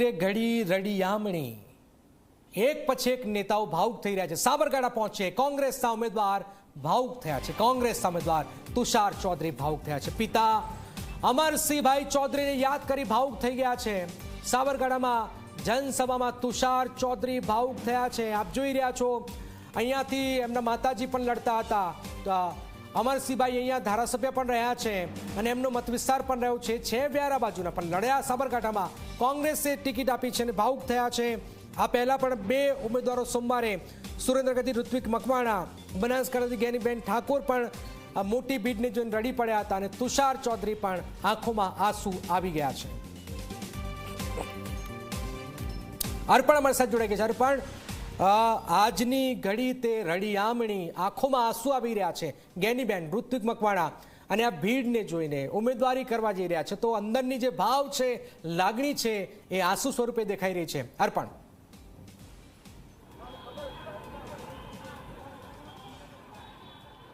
રે ઘડી રડિયામણી એક પછી એક નેતાઓ ભાવુક થઈ રહ્યા છે. સાબરકાંઠા પહોંચે. કોંગ્રેસના ઉમેદવાર ભાવુક થયા છે. કોંગ્રેસના ઉમેદવાર તુષાર ચૌધરી ભાવુક થયા છે. પિતા અમરસિંહભાઈ ચૌધરીને યાદ કરી ભાવુક થઈ ગયા છે. સાબરકાંઠામાં જનસભામાં તુષાર ચૌધરી ભાવુક થયા છે. આપ જોઈ રહ્યા છો. અહીંયાથી એમના માતાજી પણ લડતા હતા. અમરસિંહભાઈ અહીંયા ધારાસભ્ય પણ રહ્યા છે અને એમનો મત વિસ્તાર પણ રહ્યો છે. છે વ્યારા બાજુના, પણ લડ્યા સાબરકાંઠામાં. કોંગ્રેસે ટિકિટ આપી છે અને ભાવુક થયા છે. આ પહેલા પણ બે ઉમેદવારો સોમવારે સુરેન્દ્રગઢથી ઋત્વિક મકવાણા, બનાસકાંઠાથી જ્ઞાનીબેન ઠાકોર પણ મોટી ભીડને જોઈને રડી પડ્યા હતા અને તુષાર ચૌધરી પણ આંખોમાં આંસુ આવી ગયા છે. અર્પણ અમારી સાથે જોડાઈ ગયા છે. અર્પણ આજની ઘડી તે રડિયામણી આંખોમાં આંસુ આવી રહ્યા છે. ગેનીબેન, ઋત્વિક મકવાણા અને આ ભીડને જોઈને ઉમેદવારી કરવા જઈ રહ્યા છે. તો અંદરની જે ભાવ છે, લાગણી છે, એ આંસુ સ્વરૂપે દેખાઈ રહી છે. અર્પણ.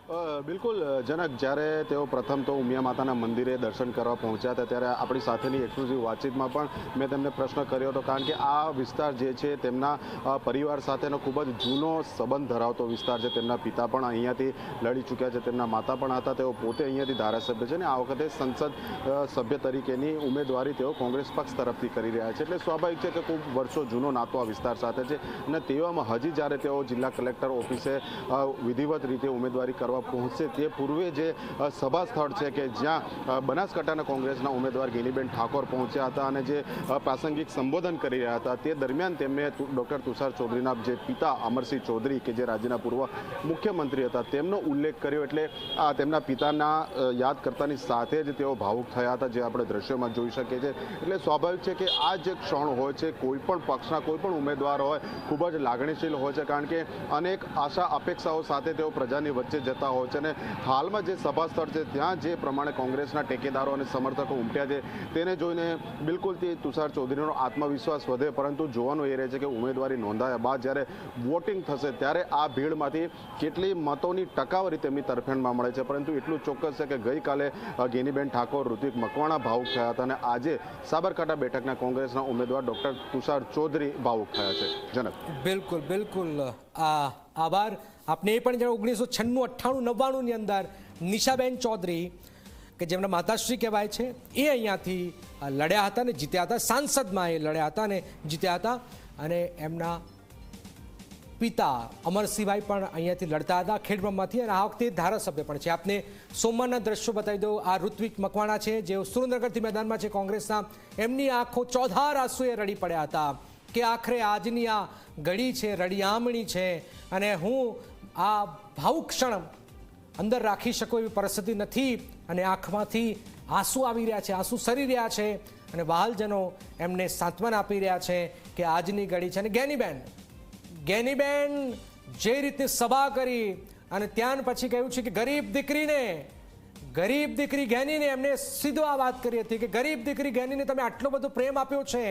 બિલકુલ જનક, જ્યારે તેઓ પ્રથમ તો ઉમિયા માતાના મંદિરે દર્શન કરવા પહોંચ્યા હતા, ત્યારે આપણી સાથેની એક્સક્લુઝિવ વાતચીતમાં પણ મેં તેમને પ્રશ્ન કર્યો હતો, કારણ કે આ વિસ્તાર જે છે તેમના પરિવાર સાથેનો ખૂબ જ જૂનો સંબંધ ધરાવતો વિસ્તાર છે. તેમના પિતા પણ અહીંયાથી લડી ચૂક્યા છે, તેમના માતા પણ હતા, તેઓ પોતે અહીંયાથી ધારાસભ્ય છે અને આ વખતે સંસદ સભ્ય તરીકેની ઉમેદવારી તેઓ કોંગ્રેસ પક્ષ તરફથી કરી રહ્યા છે. એટલે સ્વાભાવિક છે કે ખૂબ વર્ષો જૂનો નાતો આ વિસ્તાર સાથે છે અને તેવામાં હજી જ્યારે તેઓ જિલ્લા કલેક્ટર ઓફિસે વિધિવત રીતે ઉમેદવારી કરવા પહોંચશે તે પૂર્વે જે સભા સ્થળ છે કે જ્યાં બનાસકાંઠાના કોંગ્રેસના ઉમેદવાર ગિલીબેન ઠાકોર પહોંચ્યા હતા અને જે પ્રાસંગિક સંબોધન કરી રહ્યા હતા તે દરમિયાન તેમણે ડૉક્ટર તુષાર ચૌધરીના જે પિતા અમરસિંહ ચૌધરી કે જે રાજ્યના પૂર્વ મુખ્યમંત્રી હતા તેમનો ઉલ્લેખ કર્યો એટલે આ તેમના પિતાના યાદ કરતાની સાથે જ તેઓ ભાવુક થયા હતા જે આપણે દ્રશ્યોમાં જોઈ શકીએ છીએ. એટલે સ્વાભાવિક છે કે આ જે ક્ષણ હોય છે, કોઈ પણ પક્ષના કોઈ પણ ઉમેદવાર હોય, ખૂબ જ લાગણીશીલ હોય છે કારણ કે અનેક આશા અપેક્ષાઓ સાથે તેઓ પ્રજાની વચ્ચે જતા હોય છે અને હાલમાં જે સભા સ્થળ છે, ત્યાં જે પ્રમાણે કોંગ્રેસના ટેકેદારો અને સમર્થકો ઉમટ્યા છે, તેને જોઈને બિલકુલ તે તુષાર ચૌધરીનો આત્મવિશ્વાસ વધે, પરંતુ જોવાનું એ રહે છે કે ઉમેદવારી નોંધાયા બાદ જ્યારે વોટિંગ થશે, ત્યારે આ ભીડમાંથી કેટલી મતોની ટકાવારી તેમની તરફેણમાં મળે છે. પરંતુ એટલું ચોક્કસ છે કે ગઈકાલે ગેનીબેન ઠાકોર ઋતિક મકવાણા, ભાવુક થયા હતા અને આજે સાબરકાંઠા બેઠકના કોંગ્રેસના ઉમેદવાર ડોક્ટર તુષાર ચૌધરી ભાવુક થયા છે. જનક. બિલકુલ બિલકુલ આભાર. આપને એ પણ જાણો ઓગણીસો છન્નું, અઠ્ઠાણું, નવ્વાણુંની અંદર નિશાબેન ચૌધરી, કે જેમના માતાશ્રી કહેવાય છે, એ અહીંયાથી લડ્યા હતા ને જીત્યા હતા, સાંસદમાં એ લડ્યા હતા ને જીત્યા હતા. અને એમના પિતા અમરસિંહભાઈ પણ અહીંયાથી લડતા હતા ખેડબ્રહ્માથી અને આ વખતે ધારાસભ્ય પણ છે. આપને સોમવારના દ્રશ્યો બતાવી દઉં. આ ઋત્વિક મકવાણા છે જે સુરેન્દ્રનગરથી મેદાનમાં છે કોંગ્રેસના. એમની આંખો ચોધાર આંસુએ રડી પડ્યા હતા કે આખરે આજની આ ઘડી છે રડિયામણી છે. અને હું આ ભાવુક ક્ષણ અંદર રાખી શકો એવી પરિસ્થિતિ નથી અને આંખમાંથી આંસુ આવી રહ્યા છે, આંસુ સરી રહ્યા છે અને વહાલજનો એમને સાંત્વન આપી રહ્યા છે કે આજની ઘડી છે. અને ગેનીબેન ગેનીબેન જે રીતે સભા કરી અને ત્યાર પછી કહ્યું છે કે ગરીબ દીકરીને, ગરીબ દીકરી ગેનીને એમને સીધો આ વાત કરી હતી કે ગરીબ દીકરી ગેનીને તમે આટલો બધો પ્રેમ આપ્યો છે.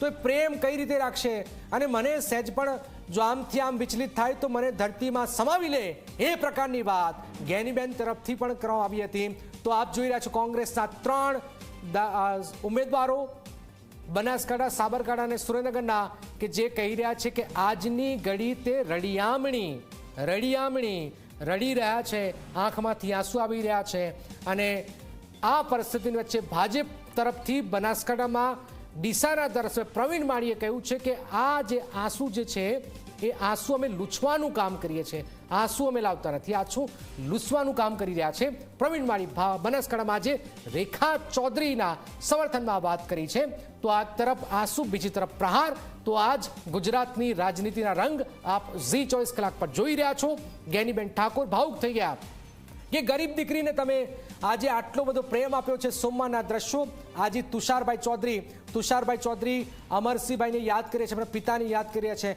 તો એ પ્રેમ કઈ રીતે રાખશે? અને મને સહેજ પણ જો આમથી આમ વિચલિત થાય તો મને ધરતીમાં સમાવી લે. એ પ્રકારની વાત ગેનીબેન તરફથી પણ કરવામાં આવી હતી. તો આપ જોઈ રહ્યા છો કોંગ્રેસના ત્રણ ઉમેદવારો. બનાસકાંઠા, સાબરકાંઠા અને સુરેન્દ્રનગરના કે જે કહી રહ્યા છે કે આજની ઘડી તે રડિયામણી રડિયામણી રડી રહ્યા છે, આંખમાંથી આંસુ આવી રહ્યા છે. અને આ પરિસ્થિતિની વચ્ચે ભાજપ તરફથી બનાસકાંઠામાં ડીસાના ધારાસભ્ય પ્રવીણ માળીએ કહ્યું છે કે આ જે આંસુ જે છે, એ આંસુ અમે લૂછવાનું કામ કરીએ છીએ. આંસુ અમે લાવતા નથી આછું લૂછવાનું કામ કરી રહ્યા છે. પ્રવીણ માળી બનાસકાંઠામાં આજે રેખા ચૌધરીના સમર્થનમાં વાત કરી છે. તો આ તરફ આંસુ, બીજી તરફ પ્રહાર. તો આજ ગુજરાતની રાજનીતિના રંગ આપ ઝી ચોવીસ કલાક પર જોઈ રહ્યા છો. ગેનીબેન ઠાકોર ભાવુક થઈ ગયા. કે ગરીબ દીકરીને તમે આજે આટલો બધો પ્રેમ આપ્યો છે સોમવારના દ્રશ્યો. આજે તુષારભાઈ ચૌધરી તુષારભાઈ ચૌધરી અમરસિંહભાઈને યાદ કરીએ છીએ આપણા પિતાને યાદ કરીએ છીએ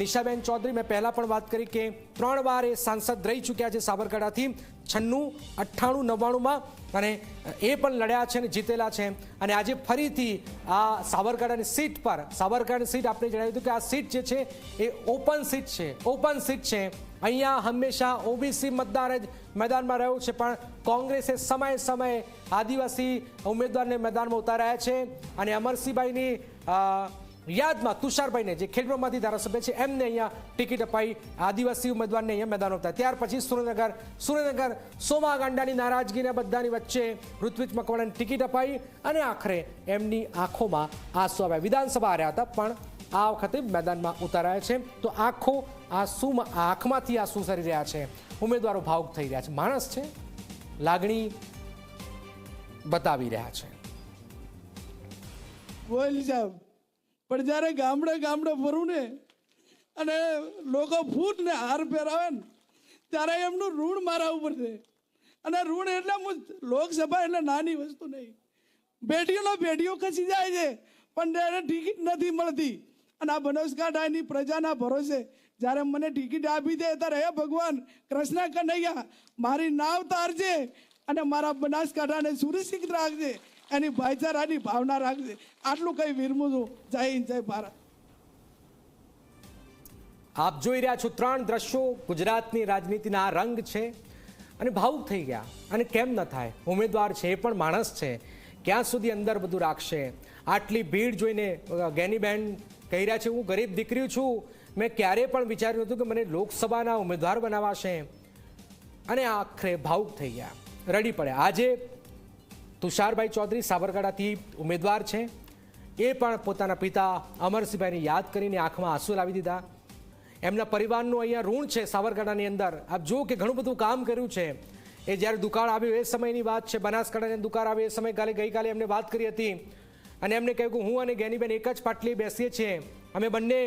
નિશાબેન ચૌધરી, મેં પહેલાં પણ વાત કરી કે ત્રણ વાર એ સાંસદ રહી ચૂક્યા છે સાબરકાંઠાથી. છન્નું, અઠ્ઠાણું, નવ્વાણુંમાં અને એ પણ લડ્યા છે અને જીતેલા છે. અને આજે ફરીથી આ સાબરકાંઠાની સીટ પર, સાબરકાંઠાની સીટ આપણે જણાવ્યું હતું કે આ સીટ જે છે એ ઓપન સીટ છે, ઓપન સીટ છે. અહીંયા હંમેશા ઓબીસી મતદાર જ મેદાનમાં રહ્યું છે, પણ કોંગ્રેસે સમયે સમયે આદિવાસી ઉમેદવારને મેદાનમાં ઉતાર્યા છે અને અમરસિંહભાઈની યાદમાં તુષારભાઈને જે ખેડબ્રહ્માથી ધારાસભ્ય છે, એમને અહીંયા ટિકિટ અપાઈ, આદિવાસી ઉમેદવારને અહીંયા મેદાન હતા ત્યાર પછી સુરેન્દ્રનગર સુરેન્દ્રનગર સોમા ગાંડાની નારાજગીને બધાની વચ્ચે ઋત્વિજ મકવાણાને ટિકિટ અપાઈ અને આખરે એમની આંખોમાં આંસુ આવ્યા. વિધાનસભા હાર્યા હતા, પણ આ વખતે મેદાનમાં ઉતારાયા છે. તો આંખો આંસુમાં આંખમાંથી આંસુ સરી રહ્યા છે. ઉમેદવારો ભાવુક થઈ રહ્યા છે. માણસ છે, લાગણી બતાવી રહ્યા છે. બોલ સાહેબ પણ જ્યારે ગામડે ગામડે ફરું ને, અને લોકો ફૂટ ને હાર પહેરાવે ને, ત્યારે એમનું ઋણ મારા ઉપર છે. અને ઋણ એટલે લોકસભા એટલે નાની વસ્તુ નહીં. પેઢીઓનો બેટીઓ ખસી જાય છે, પણ એને ટિકિટ નથી મળતી. અને આ બનાસકાંઠાની પ્રજાના ભરોસે જ્યારે મને ટિકિટ આપી દે ત્યારે હે ભગવાન, કૃષ્ણ કનૈયા, મારી નાવ તારજે અને મારા બનાસકાંઠાને સુરક્ષિત રાખજે, એની ભાઈચારાની ભાવના રાખજે. આટલું કઈ વિરમું છું. જય હિન્દ, જય ભારત. આપ જોઈ રહ્યા છો ત્રણ દ્રશ્યો. ગુજરાતની રાજનીતિના આ રંગ છે અને ભાવુક થઈ ગયા. અને કેમ ન થાય? ઉમેદવાર છે, એ પણ માણસ છે. ક્યાં સુધી અંદર બધું રાખશે? આટલી ભીડ જોઈને ગેનીબેન કહી રહ્યા છે, હું ગરીબ દીકરી છું. મેં ક્યારેય પણ વિચાર્યું હતું કે મને લોકસભાના ઉમેદવાર બનાવાશે. અને આખરે ભાવુક થઈ ગયા. રડી પડ્યા. આજે તુષારભાઈ ચૌધરી સાબરકાંઠાથી ઉમેદવાર છે. એ પણ પોતાના પિતા અમરસિંહભાઈને યાદ કરીને આંખમાં આંસુ લાવી દીધા. એમના પરિવારનું અહીંયા ઋણ છે સાબરકાંઠાની અંદર. આપ જુઓ કે ઘણું બધું કામ કર્યું છે. એ જ્યારે દુકાળ આવ્યું એ સમયની વાત છે. બનાસકાંઠાની દુકાળ આવે એ સમય કાલે ગઈકાલે એમને વાત કરી હતી. અને એમને કહ્યું કે હું અને ગેનીબેન એક જ પાટલી બેસીએ છીએ. અમે બંને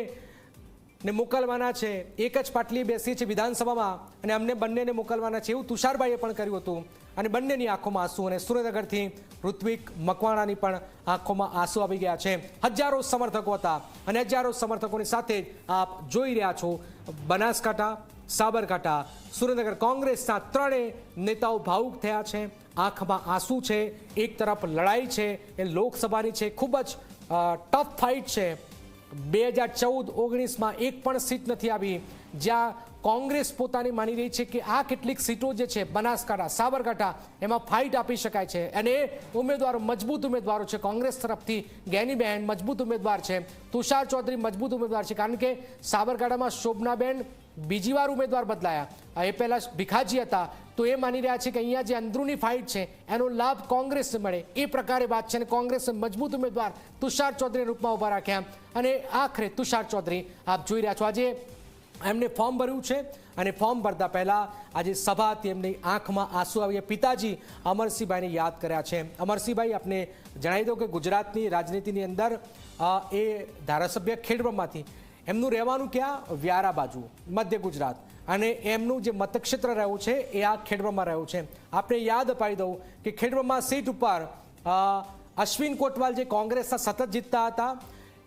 ને મોકલવાના છે. એક જ પાટલી બેસીએ છીએ વિધાનસભામાં અને અમને બંનેને મોકલવાના છે એવું તુષારભાઈએ પણ કર્યું હતું. અને બંનેની આંખોમાં આંસુ અને સુરેન્દ્રનગરથી ઋત્વિક મકવાણાની પણ આંખોમાં આંસુ આવી ગયા છે. હજારો સમર્થકો હતા અને હજારો સમર્થકોની સાથે આપ જોઈ રહ્યા છો. બનાસકાંઠા સાબરકાંઠા સુરેન્દ્રનગર કોંગ્રેસના ત્રણેય નેતાઓ ભાવુક થયા છે. આંખમાં આંસુ છે, એક તરફ લડાઈ છે, એ લોકસભાની છે. ખૂબ જ ટફ ફાઇટ છે. બે હજાર ચૌદ, ઓગણીસમાં એક પણ સીટ નથી આવી. જ્યાં કોંગ્રેસ પોતાની માની રહી છે કે આ કેટલીક સીટો જે છે, બનાસકાંઠા, સાબરકાંઠા, એમાં ફાઇટ આપી શકાય છે. અને ઉમેદવારો, મજબૂત ઉમેદવારો છે. કોંગ્રેસ તરફથી ગેનીબેન મજબૂત ઉમેદવાર છે. તુષાર ચૌધરી મજબૂત ઉમેદવાર છે. કારણ કે સાબરકાંઠામાં શોભનાબેન બીજી વાર ઉમેદવાર બદલાયા. એ પહેલા ભીખાજી હતા, તો એ માની રહ્યા છે કે અહીંયા જે અંદરૂની ફાઇટ છે, એનો લાભ કોંગ્રેસને મળે. એ પ્રકારે વાત છે અને કોંગ્રેસે મજબૂત ઉમેદવાર તુષાર ચૌધરીના રૂપમાં ઊભા રાખ્યા. અને આખરે તુષાર ચૌધરી આપ જોઈ રહ્યા છો, આજે એમને ફોર્મ ભર્યું છે અને ફોર્મ ભરતા પહેલા આજે સભા તેમની આંખમાં આંસુ આવ્યા પિતાજી અમરસિંહભાઈને યાદ કર્યા છે. અમરસિંહભાઈ, આપને જણાવી દો કે ગુજરાતની રાજનીતિની અંદર એ ધારાસભ્ય ખેડબ્રહ્માથી. એમનું રહેવાનું ક્યાં? વ્યારા બાજુ, મધ્ય ગુજરાત. અને એમનું જે મતક્ષેત્ર રહ્યું છે, એ આ ખેડબ્રહ્મા રહ્યું છે. આપણે યાદ અપાવી દઉં કે ખેડબ્રહ્મા સીટ ઉપર અશ્વિન કોટવાલ જે કોંગ્રેસના સતત જીતતા હતા,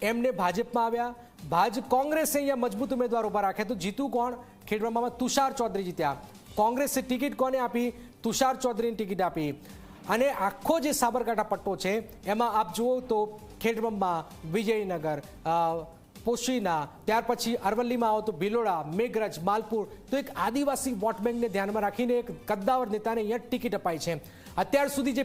એમને ભાજપમાં આવ્યા. ભાજપ કોંગ્રેસે અહીંયા મજબૂત ઉમેદવાર ઊભા રાખ્યા. તો જીતું કોણ? ખેડબ્રહ્મામાં તુષાર ચૌધરી જીત્યા. કોંગ્રેસે ટિકિટ કોને આપી? તુષાર ચૌધરીની ટિકિટ આપી. અને આખો જે સાબરકાંઠા પટ્ટો છે, એમાં આપ જુઓ તો ખેડબ્રહ્મા વિજયનગર પોશીના, ત્યાર પછી અરવલ્લીમાં આવો તો ભિલોડા, મેઘરજ, માલપુર, તો એક આદિવાસી વોટ બેંકને ધ્યાનમાં રાખીને એક કદ્દાવર નેતાને અહીંયા ટિકિટ અપાઈ છે. અત્યાર સુધી જે